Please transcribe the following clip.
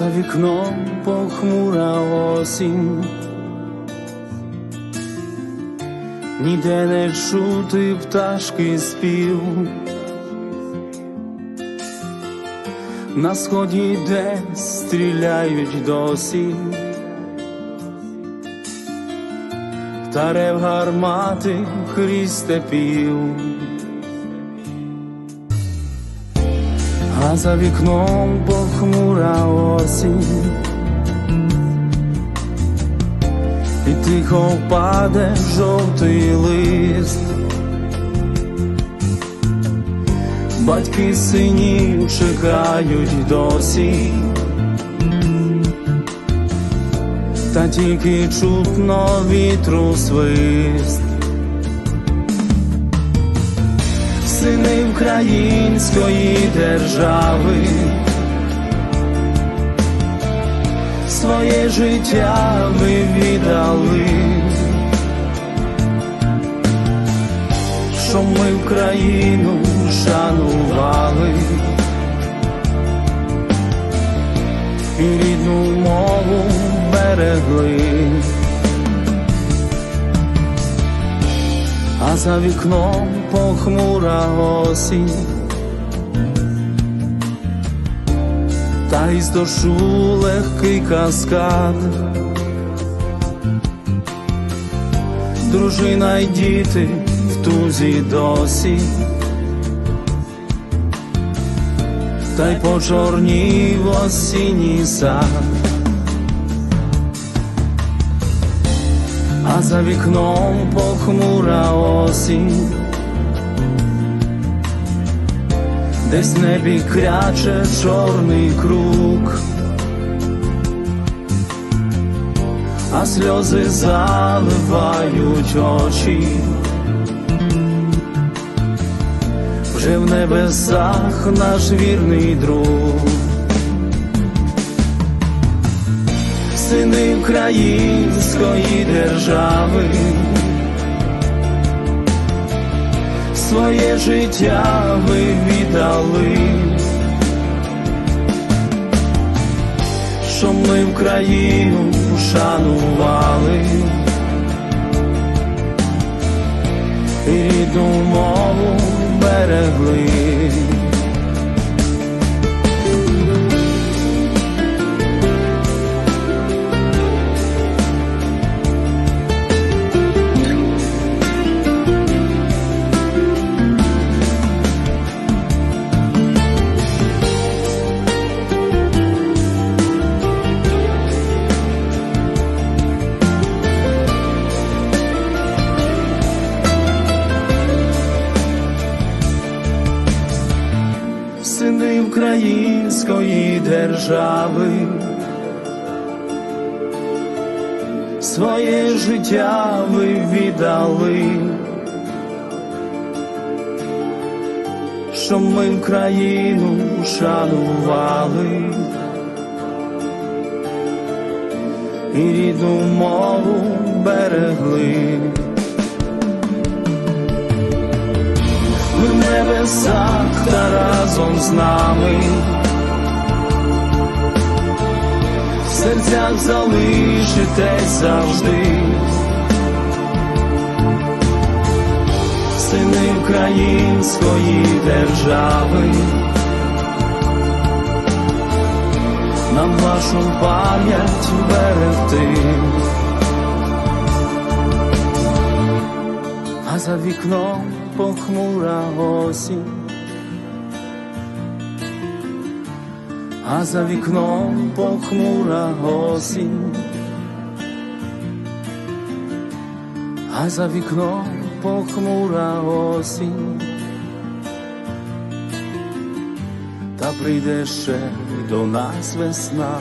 за вікном похмура осінь. Ніде не чути пташки спів. На сході десь стріляють досі. Тарев гармати крізь степів. А за вікном похмура осінь. І тихо впаде жовтий лист. Батьки синів чекають досі, та тільки чутно вітру свист. Сини української держави, своє життя ви віддали. що ми Україну шанували. І рідну мову берегли, а за вікном похмура осінь, та із дощу легкий каскад. Дружина й діти в тузі досі, та й почорнів осінній сад, а за вікном похмура осінь, десь в небі кряче чорний круг. а сльози заливають очі, вже в небесах наш вірний друг, сини української держави, своє життя ви віддали. що ми Україну шанували сини української держави, своє життя ви віддали, що ми Україну шанували і рідну мову берегли. Небесах та разом з нами, в серцях залишитесь завжди, сини української держави, нам вашу пам'ять берегти. а за вікном похмура осінь, а за вікном похмура осінь, а за вікном похмура осінь, та прийде ще до нас весна.